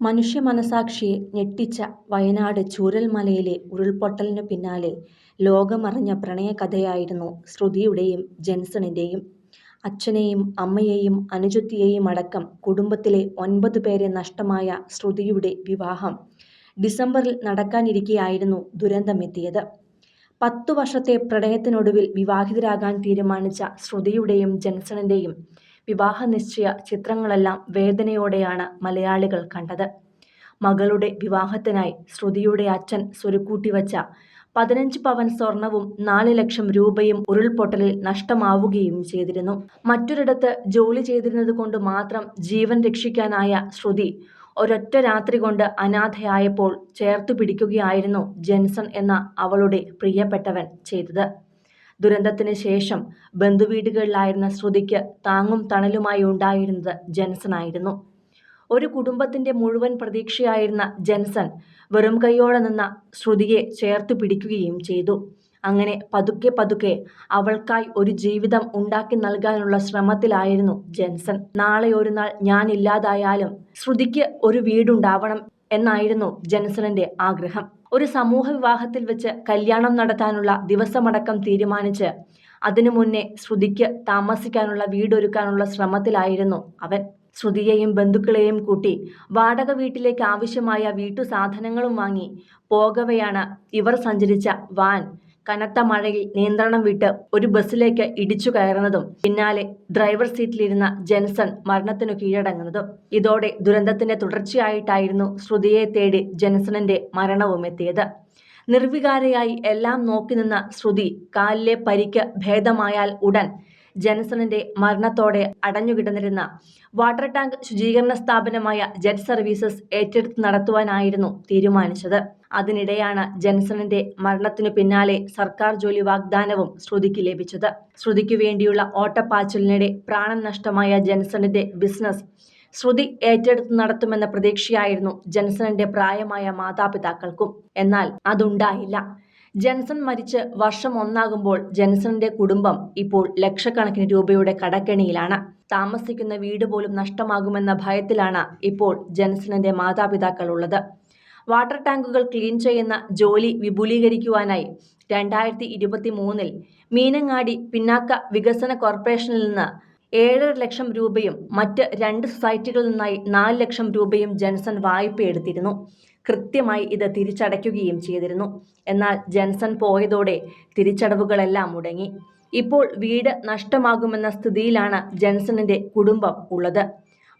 മനുഷ്യ മനസാക്ഷിയെ ഞെട്ടിച്ച വയനാട് ചൂരൽമലയിലെ ഉരുൾപൊട്ടലിനു പിന്നാലെ ലോകമറിഞ്ഞ പ്രണയകഥയായിരുന്നു ശ്രുതിയുടെയും ജെൻസണിന്റെയും അച്ഛനെയും അമ്മയെയും അനുജത്തിയെയും അടക്കം കുടുംബത്തിലെ ഒൻപത് പേരെ നഷ്ടമായ ശ്രുതിയുടെ വിവാഹം ഡിസംബറിൽ നടക്കാനിരിക്കെയായിരുന്നു ദുരന്തമെത്തിയത്. പത്തു വർഷത്തെ പ്രണയത്തിനൊടുവിൽ വിവാഹിതരാകാൻ തീരുമാനിച്ച ശ്രുതിയുടെയും ജെൻസണിന്റെയും വിവാഹനിശ്ചയ ചിത്രങ്ങളെല്ലാം വേദനയോടെയാണ് മലയാളികൾ കണ്ടത്. മകളുടെ വിവാഹത്തിനായി ശ്രുതിയുടെ അച്ഛൻ സ്വരുക്കൂട്ടിവച്ച പതിനഞ്ച് പവൻ സ്വർണവും നാല് ലക്ഷം രൂപയും ഉരുൾപൊട്ടലിൽ നഷ്ടമാവുകയും ചെയ്തിരുന്നു. മറ്റൊരിടത്ത് ജോലി ചെയ്തിരുന്നതുകൊണ്ട് മാത്രം ജീവൻ രക്ഷിക്കാനായ ശ്രുതി ഒരൊറ്റ രാത്രി കൊണ്ട് അനാഥയായപ്പോൾ ചേർത്തു പിടിക്കുകയായിരുന്നു ജെൻസൺ എന്ന അവളുടെ പ്രിയപ്പെട്ടവൻ ചെയ്തത്. ദുരന്തത്തിന് ശേഷം ബന്ധുവീടുകളിലായിരുന്ന ശ്രുതിക്ക് താങ്ങും തണലുമായി ഉണ്ടായിരുന്നത് ജെൻസണായിരുന്നു. ഒരു കുടുംബത്തിന്റെ മുഴുവൻ പ്രതീക്ഷയായിരുന്ന ജെൻസൺ വെറും കൈയോടെ നിന്ന ശ്രുതിയെ ചേർത്ത് പിടിക്കുകയും ചെയ്തു. അങ്ങനെ പതുക്കെ പതുക്കെ അവൾക്കായി ഒരു ജീവിതം ഉണ്ടാക്കി നൽകാനുള്ള ശ്രമത്തിലായിരുന്നു ജെൻസൺ. നാളെ ഒരു ഞാൻ ഇല്ലാതായാലും ശ്രുതിക്ക് ഒരു വീടുണ്ടാവണം എന്നായിരുന്നു ജെൻസണിന്റെ ആഗ്രഹം. ഒരു സമൂഹ വിവാഹത്തിൽ വെച്ച് കല്യാണം നടത്താനുള്ള ദിവസമടക്കം തീരുമാനിച്ച് അതിനു മുന്നേ ശ്രുതിക്ക് താമസിക്കാനുള്ള വീടൊരുക്കാനുള്ള ശ്രമത്തിലായിരുന്നു അവൻ. ശ്രുതിയെയും ബന്ധുക്കളെയും കൂട്ടി വാടക വീട്ടിലേക്ക് ആവശ്യമായ വീട്ടു സാധനങ്ങളും വാങ്ങി പോകവെയാണ് ഇവർ സഞ്ചരിച്ച വാൻ കനത്ത മഴയിൽ നിയന്ത്രണം വിട്ട് ഒരു ബസ്സിലേക്ക് ഇടിച്ചു കയറുന്നതും പിന്നാലെ ഡ്രൈവർ സീറ്റിലിരുന്ന ജെൻസൺ മരണത്തിനു കീഴടങ്ങുന്നതും. ഇതോടെ ദുരന്തത്തിന്റെ തുടർച്ചയായിട്ടായിരുന്നു ശ്രുതിയെ തേടി ജെൻസണിന്റെ മരണവും എത്തിയത് നിർവികാരയായി എല്ലാം നോക്കി നിന്ന ശ്രുതി കാലിലെ പരിക്ക് ഭേദമായാൽ ഉടൻ ജെൻസണിന്റെ മരണത്തോടെ അടഞ്ഞുകിടന്നിരുന്ന വാട്ടർ ടാങ്ക് ശുചീകരണ സ്ഥാപനമായ ജെറ്റ് സർവീസസ് ഏറ്റെടുത്ത് നടത്തുവാനായിരുന്നു തീരുമാനിച്ചത്. അതിനിടെയാണ് ജെൻസണിന്റെ മരണത്തിനു പിന്നാലെ സർക്കാർ ജോലി വാഗ്ദാനവും ശ്രുതിക്ക് ലഭിച്ചത്. ശ്രുതിക്കു വേണ്ടിയുള്ള ഓട്ടപ്പാച്ചിലിനിടെ പ്രാണൻ നഷ്ടമായ ജെൻസണിന്റെ ബിസിനസ് ശ്രുതി ഏറ്റെടുത്ത് നടത്തുമെന്ന പ്രതീക്ഷയായിരുന്നു ജെൻസണിന്റെ പ്രായമായ മാതാപിതാക്കൾക്കും. എന്നാൽ അതുണ്ടായില്ല. ജെൻസൺ മരിച്ച് വർഷം ഒന്നാകുമ്പോൾ ജെൻസണിന്റെ കുടുംബം ഇപ്പോൾ ലക്ഷക്കണക്കിന് രൂപയുടെ കടക്കെണിയിലാണ്. താമസിക്കുന്ന വീട് പോലും നഷ്ടമാകുമെന്ന ഭയത്തിലാണ് ഇപ്പോൾ ജെൻസണിന്റെ മാതാപിതാക്കൾ ഉള്ളത്. വാട്ടർ ടാങ്കുകൾ ക്ലീൻ ചെയ്യുന്ന ജോലി വിപുലീകരിക്കുവാനായി രണ്ടായിരത്തി ഇരുപത്തി മൂന്നിൽ മീനങ്ങാടി പിന്നാക്ക വികസന കോർപ്പറേഷനിൽ നിന്ന് ഏഴര ലക്ഷം രൂപയും മറ്റ് രണ്ട് സൊസൈറ്റികളിൽ നിന്നായി നാല് ലക്ഷം രൂപയും ജെൻസൺ വായ്പയെടുത്തിരുന്നു. കൃത്യമായി ഇത് തിരിച്ചടയ്ക്കുകയും ചെയ്തിരുന്നു. എന്നാൽ ജെൻസൺ പോയതോടെ തിരിച്ചടവുകളെല്ലാം മുടങ്ങി. ഇപ്പോൾ വീട് നഷ്ടമാകുമെന്ന സ്ഥിതിയിലാണ് ജെൻസണിന്റെ കുടുംബം ഉള്ളത്.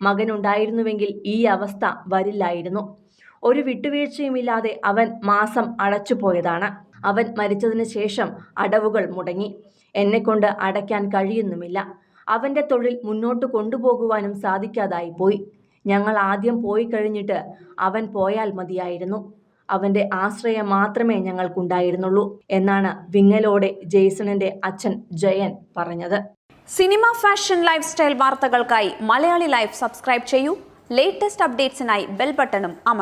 മകനുണ്ടായിരുന്നുവെങ്കിൽ ഈ അവസ്ഥ വരില്ലായിരുന്നു. ഒരു വിട്ടുവീഴ്ചയുമില്ലാതെ അവൻ മാസം അടച്ചുപോയതാണ്. അവൻ മരിച്ചതിന് ശേഷം അടവുകൾ മുടങ്ങി. എന്നെക്കൊണ്ട് അടയ്ക്കാൻ കഴിയുന്നുമില്ല. അവന്റെ തൊഴിൽ മുന്നോട്ട് കൊണ്ടുപോകുവാനും സാധിക്കാതായി പോയി ഞങ്ങൾ ആദ്യം പോയി കഴിഞ്ഞിട്ട് അവൻ പോയാൽ മതിയായിരുന്നു. അവന്റെ ആശ്രയം മാത്രമേ ഞങ്ങൾക്കുണ്ടായിരുന്നുള്ളൂ എന്നാണ് വിങ്ങലോടെ ജെയ്സണിന്റെ അച്ഛൻ ജയൻ പറഞ്ഞത്. സിനിമ ഫാഷൻ ലൈഫ് സ്റ്റൈൽ വാർത്തകൾക്കായി മലയാളി ലൈഫ് സബ്സ്ക്രൈബ് ചെയ്യൂ ലേറ്റസ്റ്റ് അപ്ഡേറ്റ്സിനായി ബെൽ ബട്ടണും അമർത്തുക